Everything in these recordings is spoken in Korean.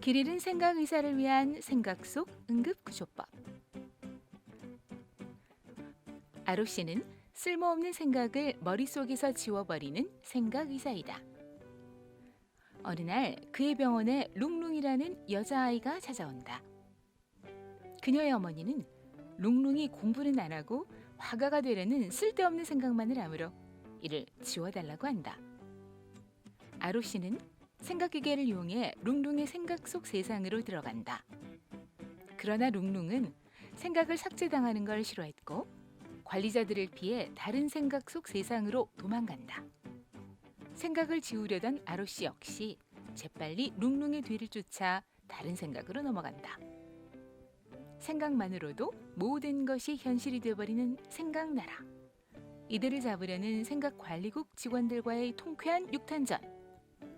길 잃은 생각 의사를 위한 생각 속 응급 구조법. 아로 씨는 쓸모없는 생각을 머릿속에서 지워버리는 생각 의사이다. 어느 날 그의 병원에 룽룽이라는 여자아이가 찾아온다. 그녀의 어머니는 룽룽이 공부는 안 하고 화가가 되려는 쓸데없는 생각만을 하므로 이를 지워달라고 한다. 아로 씨는 생각기계를 이용해 룽룽의 생각 속 세상으로 들어간다. 그러나 룽룽은 생각을 삭제당하는 걸 싫어했고 관리자들을 피해 다른 생각 속 세상으로 도망간다. 생각을 지우려던 아로 씨 역시 재빨리 룽룽의 뒤를 쫓아 다른 생각으로 넘어간다. 생각만으로도 모든 것이 현실이 되어버리는 생각나라. 이들을 잡으려는 생각관리국 직원들과의 통쾌한 육탄전.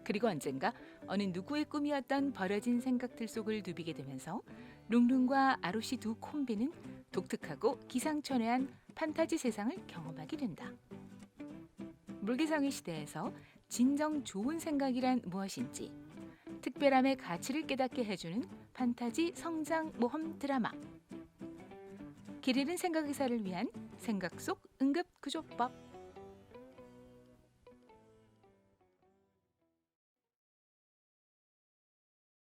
그리고 언젠가 어느 누구의 꿈이었던 버려진 생각들 속을 누비게 되면서 룽룽과 아로시 두 콤비는 독특하고 기상천외한 판타지 세상을 경험하게 된다. 물기성의 시대에서 진정 좋은 생각이란 무엇인지 특별함의 가치를 깨닫게 해주는 판타지 성장 모험 드라마 길 잃은 생각 의사를 위한 생각 속 응급 구조법